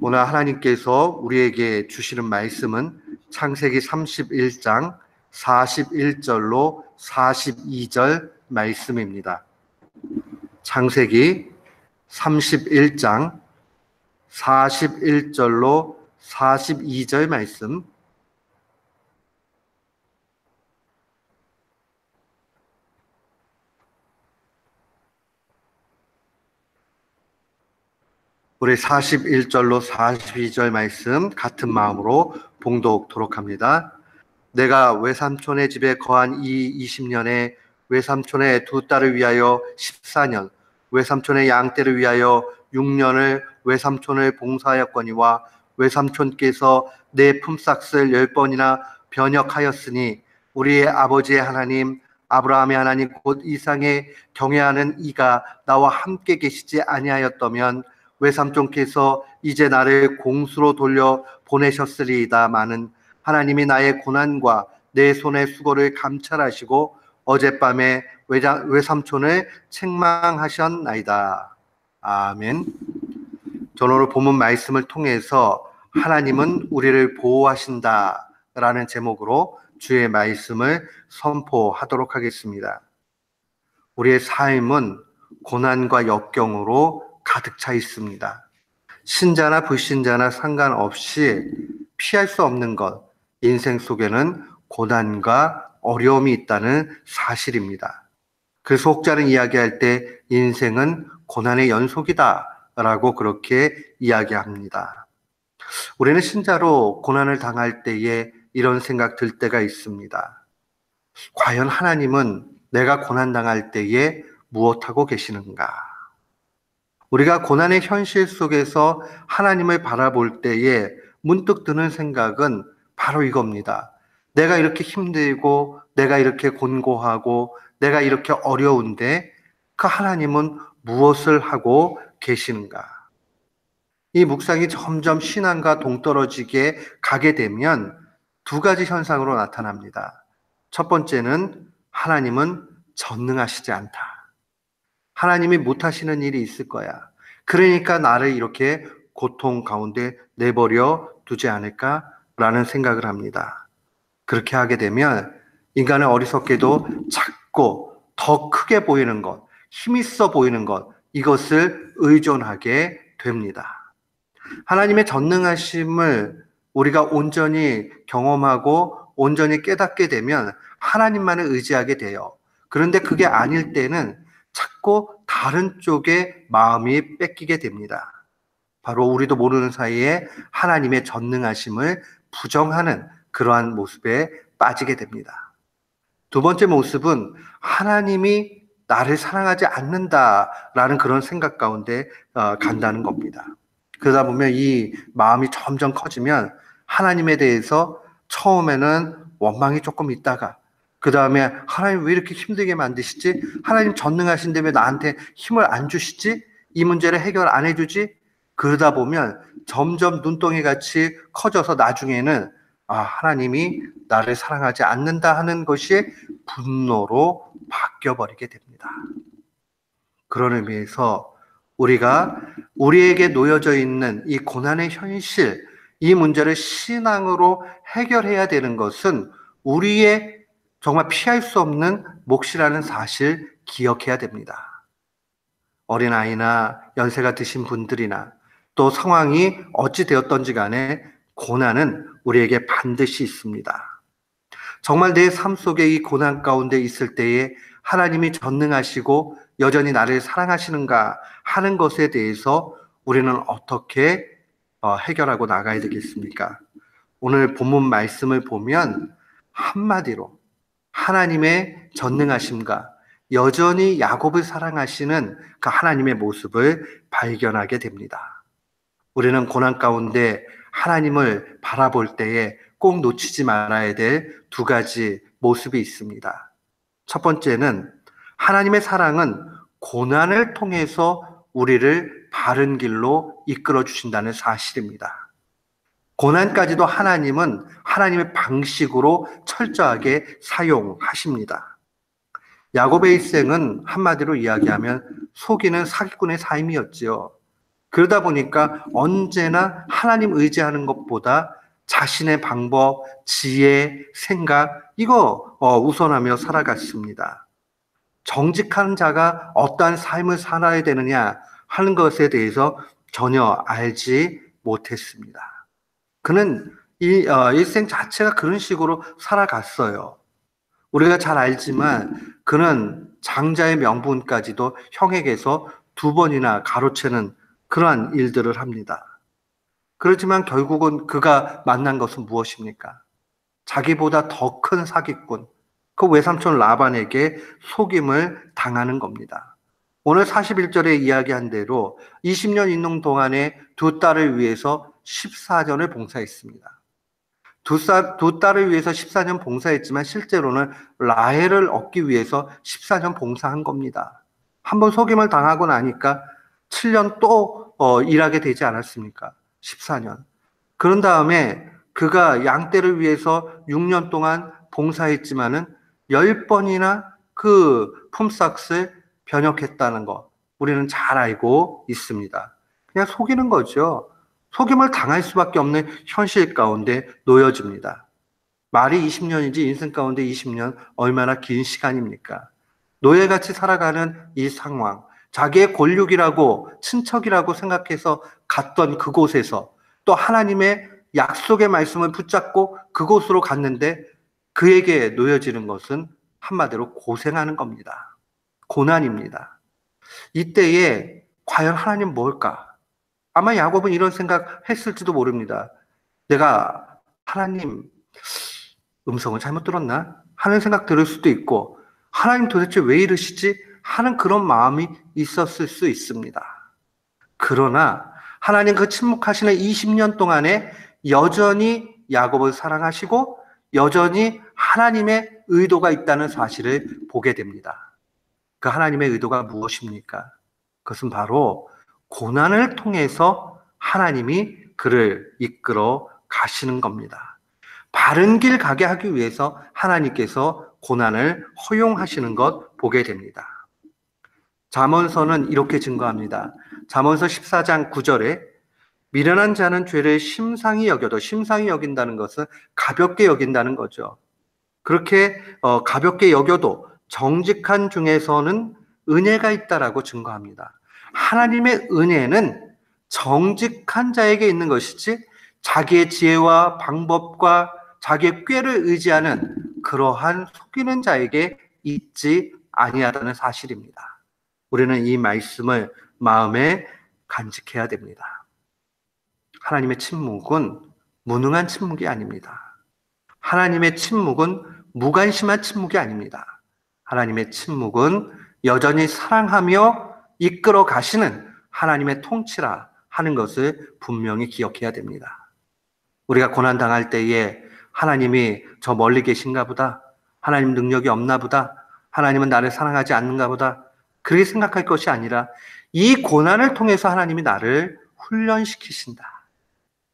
오늘 하나님께서 우리에게 주시는 말씀은 창세기 31장 41절로 42절 말씀입니다. 창세기 31장 41절로 42절 말씀 우리 41절로 42절 말씀 같은 마음으로 봉독토록 합니다. 내가 외삼촌의 집에 거한 이 20년에 외삼촌의 두 딸을 위하여 14년, 외삼촌의 양떼를 위하여 6년을 외삼촌을 봉사하였거니와 외삼촌께서 내 품삯을 열 번이나 변역하였으니 우리의 아버지의 하나님 아브라함의 하나님 곧 이상에 경외하는 이가 나와 함께 계시지 아니하였다면 외삼촌께서 이제 나를 공수로 돌려 보내셨으리이다 마는 하나님이 나의 고난과 내 손의 수고를 감찰하시고 어젯밤에 외장, 외삼촌을 책망하셨나이다. 아멘. 오늘 본문 말씀을 통해서 하나님은 우리를 보호하신다 라는 제목으로 주의 말씀을 선포하도록 하겠습니다. 우리의 삶은 고난과 역경으로 가득 차 있습니다. 신자나 불신자나 상관없이 피할 수 없는 것, 인생 속에는 고난과 어려움이 있다는 사실입니다. 그 속자는 이야기할 때 인생은 고난의 연속이다 라고 그렇게 이야기합니다. 우리는 신자로 고난을 당할 때에 이런 생각 들 때가 있습니다. 과연 하나님은 내가 고난 당할 때에 무엇하고 계시는가? 우리가 고난의 현실 속에서 하나님을 바라볼 때에 문득 드는 생각은 바로 이겁니다. 내가 이렇게 힘들고, 내가 이렇게 곤고하고, 내가 이렇게 어려운데 그 하나님은 무엇을 하고 계시는가? 이 묵상이 점점 신앙과 동떨어지게 가게 되면 두 가지 현상으로 나타납니다. 첫 번째는 하나님은 전능하시지 않다. 하나님이 못하시는 일이 있을 거야. 그러니까 나를 이렇게 고통 가운데 내버려 두지 않을까라는 생각을 합니다. 그렇게 하게 되면 인간은 어리석게도 작고 더 크게 보이는 것, 힘있어 보이는 것, 이것을 의존하게 됩니다. 하나님의 전능하심을 우리가 온전히 경험하고 온전히 깨닫게 되면 하나님만을 의지하게 돼요. 그런데 그게 아닐 때는 자꾸 다른 쪽에 마음이 뺏기게 됩니다. 바로 우리도 모르는 사이에 하나님의 전능하심을 부정하는 그러한 모습에 빠지게 됩니다. 두 번째 모습은 하나님이 나를 사랑하지 않는다라는 그런 생각 가운데 어, 간다는 겁니다. 그러다 보면 이 마음이 점점 커지면 하나님에 대해서 처음에는 원망이 조금 있다가 그 다음에 하나님 왜 이렇게 힘들게 만드시지? 하나님 전능하신데 왜 나한테 힘을 안 주시지? 이 문제를 해결 안 해주지? 그러다 보면 점점 눈덩이 같이 커져서 나중에는 아, 하나님이 나를 사랑하지 않는다 하는 것이 분노로 바뀌어버리게 됩니다. 그런 의미에서 우리가 우리에게 놓여져 있는 이 고난의 현실, 이 문제를 신앙으로 해결해야 되는 것은 우리의 정말 피할 수 없는 몫이라는 사실 기억해야 됩니다. 어린아이나 연세가 드신 분들이나 또 상황이 어찌 되었던지 간에 고난은 우리에게 반드시 있습니다. 정말 내 삶 속에 이 고난 가운데 있을 때에 하나님이 전능하시고 여전히 나를 사랑하시는가 하는 것에 대해서 우리는 어떻게 어, 해결하고 나가야 되겠습니까? 오늘 본문 말씀을 보면 한마디로 하나님의 전능하심과 여전히 야곱을 사랑하시는 그 하나님의 모습을 발견하게 됩니다. 우리는 고난 가운데 하나님을 바라볼 때에 꼭 놓치지 말아야 될 두 가지 모습이 있습니다. 첫 번째는 하나님의 사랑은 고난을 통해서 우리를 바른 길로 이끌어 주신다는 사실입니다. 고난까지도 하나님은 하나님의 방식으로 철저하게 사용하십니다. 야곱의 일생은 한마디로 이야기하면 속이는 사기꾼의 삶이었지요. 그러다 보니까 언제나 하나님 의지하는 것보다 자신의 방법, 지혜, 생각, 이거 어, 우선하며 살아갔습니다. 정직한 자가 어떠한 삶을 살아야 되느냐 하는 것에 대해서 전혀 알지 못했습니다. 그는 이 어, 일생 자체가 그런 식으로 살아갔어요. 우리가 잘 알지만 그는 장자의 명분까지도 형에게서 두 번이나 가로채는 그러한 일들을 합니다. 그렇지만 결국은 그가 만난 것은 무엇입니까? 자기보다 더 큰 사기꾼, 그 외삼촌 라반에게 속임을 당하는 겁니다. 오늘 41절에 이야기한 대로 20년 있는 동안에 두 딸을 위해서 14년을 봉사했습니다. 두, 쌀, 두 딸을 위해서 14년 봉사했지만 실제로는 라헬을 얻기 위해서 14년 봉사한 겁니다. 한번 속임을 당하고 나니까 7년 또 어, 일하게 되지 않았습니까? 14년. 그런 다음에 그가 양떼를 위해서 6년 동안 봉사했지만은 10번이나 그 품삯을 변혁했다는 거 우리는 잘 알고 있습니다. 그냥 속이는 거죠. 속임을 당할 수밖에 없는 현실 가운데 놓여집니다. 말이 20년인지 인생 가운데 20년 얼마나 긴 시간입니까? 노예같이 살아가는 이 상황, 자기의 권력이라고 친척이라고 생각해서 갔던 그곳에서 또 하나님의 약속의 말씀을 붙잡고 그곳으로 갔는데 그에게 놓여지는 것은 한마디로 고생하는 겁니다. 고난입니다. 이때에 과연 하나님 뭘까? 아마 야곱은 이런 생각 했을지도 모릅니다. 내가 하나님 음성을 잘못 들었나? 하는 생각 들을 수도 있고, 하나님 도대체 왜 이러시지? 하는 그런 마음이 있었을 수 있습니다. 그러나 하나님 그 침묵하시는 20년 동안에 여전히 야곱을 사랑하시고 여전히 하나님의 의도가 있다는 사실을 보게 됩니다. 그 하나님의 의도가 무엇입니까? 그것은 바로 고난을 통해서 하나님이 그를 이끌어 가시는 겁니다. 바른 길 가게 하기 위해서 하나님께서 고난을 허용하시는 것 보게 됩니다. 잠언서는 이렇게 증거합니다. 잠언서 14장 9절에 미련한 자는 죄를 심상히 여겨도 심상히 여긴다는 것은 가볍게 여긴다는 거죠. 그렇게 어, 가볍게 여겨도 정직한 중에서는 은혜가 있다라고 증거합니다. 하나님의 은혜는 정직한 자에게 있는 것이지 자기의 지혜와 방법과 자기의 꾀를 의지하는 그러한 속이는 자에게 있지 아니하다는 사실입니다. 우리는 이 말씀을 마음에 간직해야 됩니다. 하나님의 침묵은 무능한 침묵이 아닙니다. 하나님의 침묵은 무관심한 침묵이 아닙니다. 하나님의 침묵은 여전히 사랑하며 이끌어 가시는 하나님의 통치라 하는 것을 분명히 기억해야 됩니다. 우리가 고난 당할 때에 하나님이 저 멀리 계신가 보다. 하나님 능력이 없나 보다. 하나님은 나를 사랑하지 않는가 보다. 그렇게 생각할 것이 아니라 이 고난을 통해서 하나님이 나를 훈련시키신다.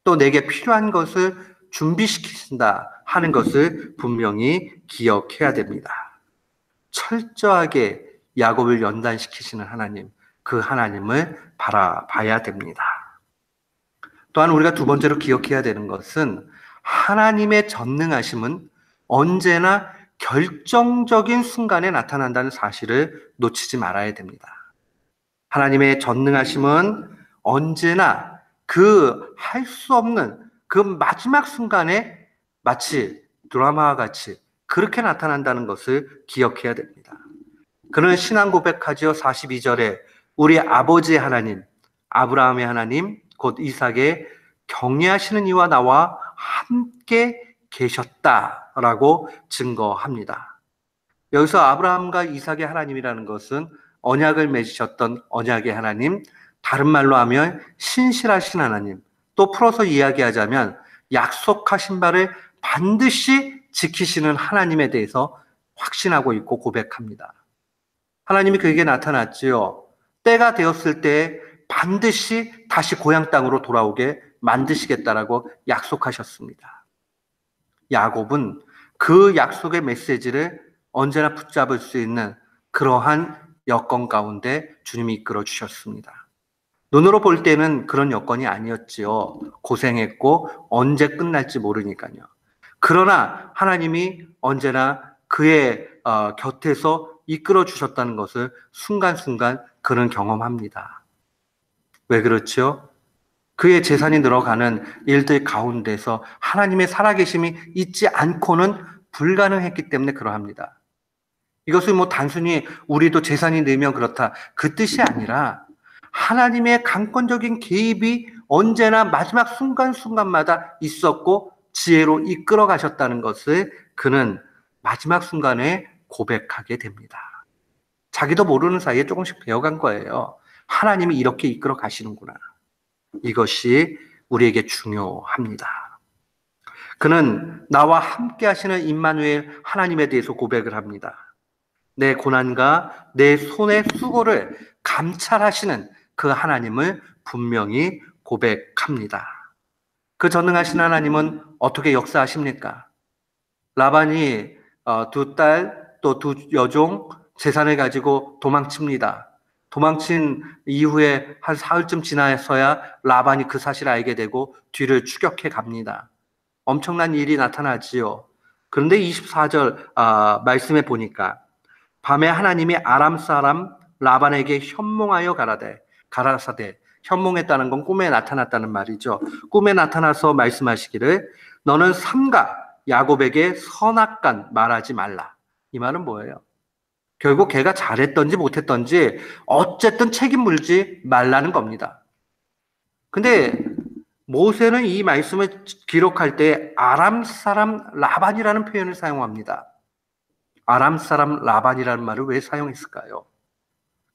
또 내게 필요한 것을 준비시키신다 하는 것을 분명히 기억해야 됩니다. 철저하게 야곱을 연단시키시는 하나님, 그 하나님을 바라봐야 됩니다. 또한 우리가 두 번째로 기억해야 되는 것은 하나님의 전능하심은 언제나 결정적인 순간에 나타난다는 사실을 놓치지 말아야 됩니다. 하나님의 전능하심은 언제나 그 할 수 없는 그 마지막 순간에 마치 드라마와 같이 그렇게 나타난다는 것을 기억해야 됩니다. 그는 신앙 고백하지요. 42절에 우리 아버지 하나님, 아브라함의 하나님, 곧 이삭의 경외하시는 이와 나와 함께 계셨다라고 증거합니다. 여기서 아브라함과 이삭의 하나님이라는 것은 언약을 맺으셨던 언약의 하나님, 다른 말로 하면 신실하신 하나님, 또 풀어서 이야기하자면 약속하신 바를 반드시 지키시는 하나님에 대해서 확신하고 있고 고백합니다. 하나님이 그에게 나타났지요. 때가 되었을 때 반드시 다시 고향 땅으로 돌아오게 만드시겠다라고 약속하셨습니다. 야곱은 그 약속의 메시지를 언제나 붙잡을 수 있는 그러한 여건 가운데 주님이 이끌어 주셨습니다. 눈으로 볼 때는 그런 여건이 아니었지요. 고생했고 언제 끝날지 모르니까요. 그러나 하나님이 언제나 그의 어, 곁에서 이끌어 주셨다는 것을 순간순간 그는 경험합니다. 왜 그렇죠? 그의 재산이 늘어가는 일들 가운데서 하나님의 살아계심이 있지 않고는 불가능했기 때문에 그러합니다. 이것은 뭐 단순히 우리도 재산이 늘면 그렇다 그 뜻이 아니라 하나님의 강권적인 개입이 언제나 마지막 순간순간마다 있었고 지혜로 이끌어 가셨다는 것을 그는 마지막 순간에 고백하게 됩니다. 자기도 모르는 사이에 조금씩 배워간 거예요. 하나님이 이렇게 이끌어 가시는구나. 이것이 우리에게 중요합니다. 그는 나와 함께 하시는 임마누엘 하나님에 대해서 고백을 합니다. 내 고난과 내 손의 수고를 감찰하시는 그 하나님을 분명히 고백합니다. 그 전능하신 하나님은 어떻게 역사하십니까? 라반이 어, 두딸 또 두 여종 재산을 가지고 도망칩니다. 도망친 이후에 한 사흘쯤 지나서야 라반이 그 사실을 알게 되고 뒤를 추격해 갑니다. 엄청난 일이 나타나지요. 그런데 24절 아, 말씀에 보니까 밤에 하나님이 아람 사람 라반에게 현몽하여 가라되 가라사대 현몽했다는 건 꿈에 나타났다는 말이죠. 꿈에 나타나서 말씀하시기를 너는 삼가 야곱에게 선악간 말하지 말라. 이 말은 뭐예요? 결국 걔가 잘했던지 못했던지 어쨌든 책임 물지 말라는 겁니다. 근데 모세는 이 말씀을 기록할 때 아람 사람 라반이라는 표현을 사용합니다. 아람 사람 라반이라는 말을 왜 사용했을까요?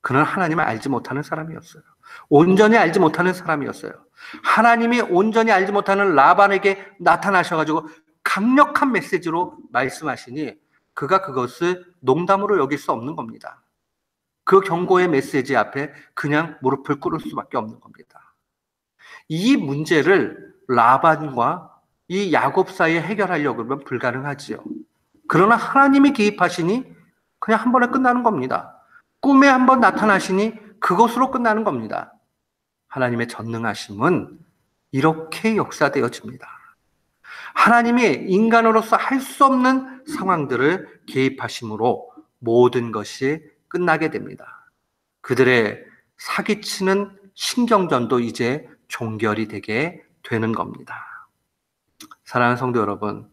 그는 하나님을 알지 못하는 사람이었어요. 온전히 알지 못하는 사람이었어요. 하나님이 온전히 알지 못하는 라반에게 나타나셔가지고 강력한 메시지로 말씀하시니 그가 그것을 농담으로 여길 수 없는 겁니다. 그 경고의 메시지 앞에 그냥 무릎을 꿇을 수밖에 없는 겁니다. 이 문제를 라반과 이 야곱 사이에 해결하려고 하면 불가능하지요. 그러나 하나님이 개입하시니 그냥 한 번에 끝나는 겁니다. 꿈에 한 번 나타나시니 그것으로 끝나는 겁니다. 하나님의 전능하심은 이렇게 역사되어집니다. 하나님이 인간으로서 할 수 없는 상황들을 개입하심으로 모든 것이 끝나게 됩니다. 그들의 사기치는 신경전도 이제 종결이 되게 되는 겁니다. 사랑하는 성도 여러분,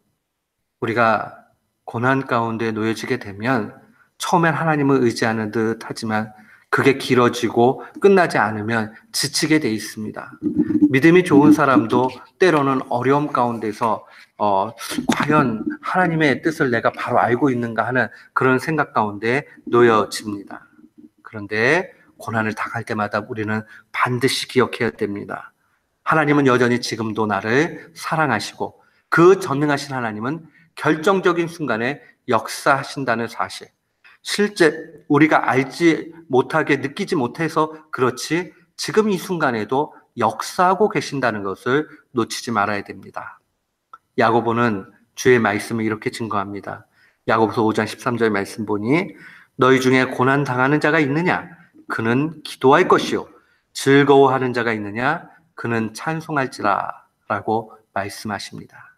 우리가 고난 가운데 놓여지게 되면 처음엔 하나님을 의지하는 듯 하지만 그게 길어지고 끝나지 않으면 지치게 돼 있습니다. 믿음이 좋은 사람도 때로는 어려움 가운데서 어, 과연 하나님의 뜻을 내가 바로 알고 있는가 하는 그런 생각 가운데 놓여집니다. 그런데 고난을 당할 때마다 우리는 반드시 기억해야 됩니다. 하나님은 여전히 지금도 나를 사랑하시고 그 전능하신 하나님은 결정적인 순간에 역사하신다는 사실. 실제 우리가 알지 못하게 느끼지 못해서 그렇지 지금 이 순간에도 역사하고 계신다는 것을 놓치지 말아야 됩니다. 야고보는 주의 말씀을 이렇게 증거합니다. 야고보서 5장 13절 말씀 보니 너희 중에 고난 당하는 자가 있느냐 그는 기도할 것이요 즐거워하는 자가 있느냐 그는 찬송할지라라고 말씀하십니다.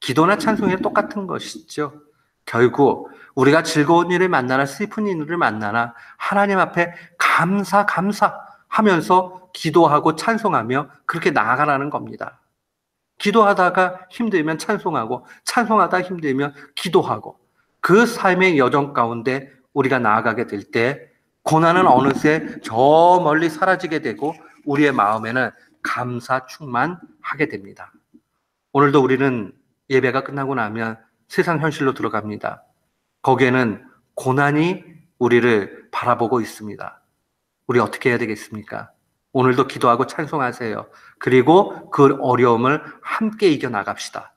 기도나 찬송이 똑같은 것이죠. 결국 우리가 즐거운 일을 만나나 슬픈 일을 만나나 하나님 앞에 감사 감사 하면서 기도하고 찬송하며 그렇게 나아가라는 겁니다. 기도하다가 힘들면 찬송하고 찬송하다 힘들면 기도하고 그 삶의 여정 가운데 우리가 나아가게 될 때 고난은 어느새 저 멀리 사라지게 되고 우리의 마음에는 감사 충만하게 됩니다. 오늘도 우리는 예배가 끝나고 나면 세상 현실로 들어갑니다. 거기에는 고난이 우리를 바라보고 있습니다. 우리 어떻게 해야 되겠습니까? 오늘도 기도하고 찬송하세요. 그리고 그 어려움을 함께 이겨나갑시다.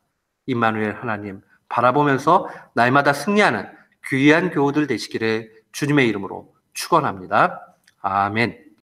임마누엘 하나님 바라보면서 날마다 승리하는 귀한 교우들 되시기를 주님의 이름으로 축원합니다. 아멘.